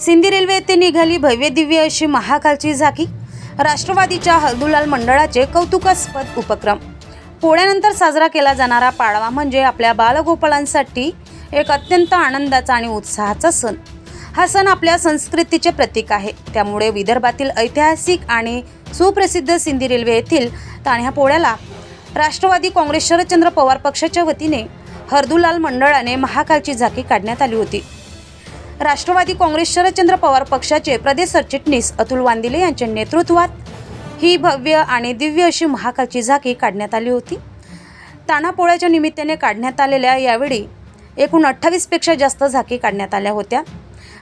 Sindhi railway येथे निघाली भव्य दिव्य अशी महाकालची झाकी. राष्ट्रवादीच्या हल्दुलाल मंडळाचे कौतुकास्पद उपक्रम. पोळ्यानंतर साजरा केला जाणारा पाडवा म्हणजे आपल्या बालगोपाळांसाठी एक अत्यंत आनंदाचा आणि उत्साहाचा सण. हा सण आपल्या संस्कृतीचे प्रतीक आहे. त्यामुळे विदर्भातील ऐतिहासिक आणि सुप्रसिद्ध सिंधी रेल्वे येथील ताण्या पोळ्याला राष्ट्रवादी काँग्रेस शरदचंद्र पवार पक्षाच्या वतीने हर्दुलाल मंडळाने महाकालची झाकी काढण्यात आली होती. राष्ट्रवादी काँग्रेस शरदचंद्र पवार पक्षाचे प्रदेश सरचिटणीस अतुल वांदिले यांच्या नेतृत्वात ही भव्य आणि दिव्य अशी महाकालची झाकी काढण्यात आली होती. ताणापोळ्याच्या निमित्ताने काढण्यात आलेल्या यावेळी एकूण अठ्ठावीसपेक्षा जास्त झाकी काढण्यात आल्या होत्या.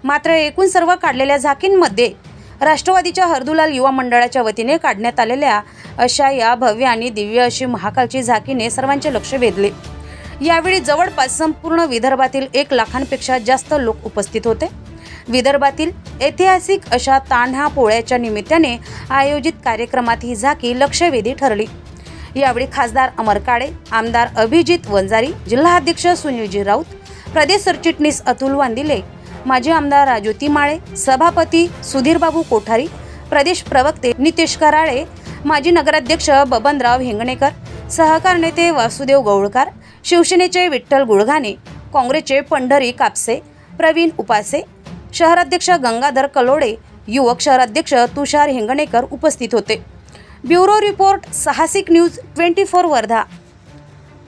मात्र एकूण सर्व काढलेल्या झाकींमध्ये राष्ट्रवादीच्या हरदुलाल युवा मंडळाच्या वतीने काढण्यात आलेल्या अशा या भव्य आणि दिव्य अशी महाकालची झाकीने सर्वांचे लक्ष वेधले. यावेळी जवळपास संपूर्ण विदर्भातील एक लाखांपेक्षा जास्त लोक उपस्थित होते. विदर्भातील ऐतिहासिक अशा तान्हा पोळ्याच्या निमित्ताने आयोजित कार्यक्रमात ही झाकी लक्षवेधी ठरली. यावेळी खासदार अमर काळे आमदार अभिजित वंजारी जिल्हाध्यक्ष सुनीलजी राऊत प्रदेश सरचिटणीस अतुल वांदिले माजी आमदार राजू तिमाळे सभापती सुधीरबाबू कोठारी प्रदेश प्रवक्ते नितेश कराळे माजी नगराध्यक्ष बबनराव हिंगणेकर सहकार नेते वासुदेव गौळकार शिवसेनेचे विठ्ठल गुळघाने काँग्रेसचे पंढरी कापसे प्रवीण उपासे शहराध्यक्ष गंगाधर कलोडे युवक शहराध्यक्ष तुषार हिंगणेकर उपस्थित होते. Bureau report Sahasik news twenty four Wardha.